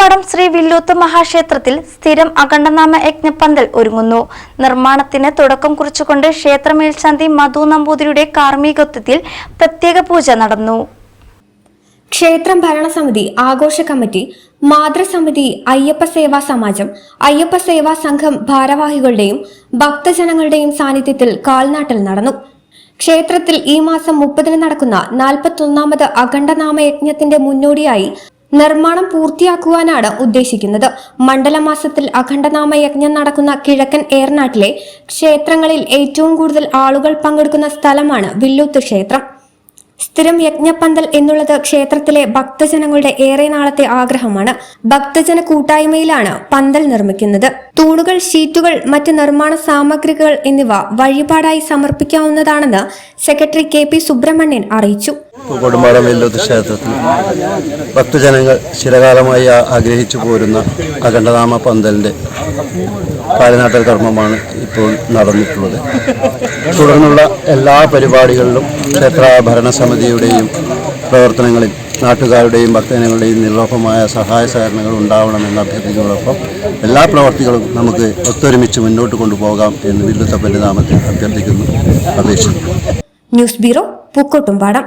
Pookkottumpadam Sree Villooth മഹാക്ഷേത്രത്തിൽ സ്ഥിരം അഖണ്ഡനാമ യജ്ഞപ്പന്തൽ ഒരുങ്ങുന്നു. നിർമ്മാണത്തിന് തുടക്കം കുറിച്ചുകൊണ്ട് ക്ഷേത്ര മേൽശാന്തി മധു നമ്പൂതിരിയുടെ കാർമ്മികത്വത്തിൽ പ്രത്യേക പൂജ നടന്നു. ക്ഷേത്രം ഭരണസമിതി ആഘോഷ കമ്മിറ്റി മാതൃസമിതി അയ്യപ്പ സേവാ സമാജം അയ്യപ്പ സേവാ സംഘം ഭാരവാഹികളുടെയും ഭക്തജനങ്ങളുടെയും സാന്നിധ്യത്തിൽ കാൽനാട്ടൽ നടന്നു. ക്ഷേത്രത്തിൽ ഈ മാസം മുപ്പതിന് നടക്കുന്ന നാൽപ്പത്തൊന്നാമത് അഖണ്ഡനാമ യജ്ഞത്തിന്റെ മുന്നോടിയായി നിർമ്മാണം പൂർത്തിയാക്കുവാനാണ് ഉദ്ദേശിക്കുന്നത്. മണ്ഡലമാസത്തിൽ അഖണ്ഡനാമ യജ്ഞം നടക്കുന്ന കിഴക്കൻ ഏർനാട്ടിലെ ക്ഷേത്രങ്ങളിൽ ഏറ്റവും കൂടുതൽ ആളുകൾ പങ്കെടുക്കുന്ന സ്ഥലമാണ് വില്ലൂത്ത് ക്ഷേത്രം. സ്ഥിരം യജ്ഞപ്പന്തൽ എന്നുള്ളത് ക്ഷേത്രത്തിലെ ഭക്തജനങ്ങളുടെ ഏറെ നാളത്തെ ആഗ്രഹമാണ്. ഭക്തജന കൂട്ടായ്മയിലാണ് പന്തൽ നിർമ്മിക്കുന്നത്. തൂണുകൾ ഷീറ്റുകൾ മറ്റ് നിർമ്മാണ സാമഗ്രികൾ എന്നിവ വഴിപാടായി സമർപ്പിക്കാവുന്നതാണെന്ന് സെക്രട്ടറി കെ സുബ്രഹ്മണ്യൻ അറിയിച്ചു. കൊടുമ്പാടം വെല്ലൂത്ത് ക്ഷേത്രത്തിൽ ഭക്തജനങ്ങൾ ചിരകാലമായി ആഗ്രഹിച്ചു പോരുന്ന അഖണ്ഡനാമ പന്തലിന്റെ കാലനാട്ടൽ കർമ്മമാണ് ഇപ്പോൾ നടന്നിട്ടുള്ളത്. തുടർന്നുള്ള എല്ലാ പരിപാടികളിലും ക്ഷേത്ര ഭരണസമിതിയുടെയും പ്രവർത്തനങ്ങളിൽ നാട്ടുകാരുടെയും ഭക്തജനങ്ങളുടെയും നിർലോഭമായ സഹായ സഹകരണങ്ങൾ ഉണ്ടാവണമെന്ന അഭ്യർത്ഥിക്കുന്നതോടൊപ്പം എല്ലാ പ്രവർത്തികളും നമുക്ക് ഒത്തൊരുമിച്ച് മുന്നോട്ട് കൊണ്ടുപോകാം എന്ന് വില്ലുത്തപ്പന്റെ നാമത്തിൽ അഭ്യർത്ഥിക്കുന്നു. അപേക്ഷിക്കുന്നു. News bureau Pookkottumpadam.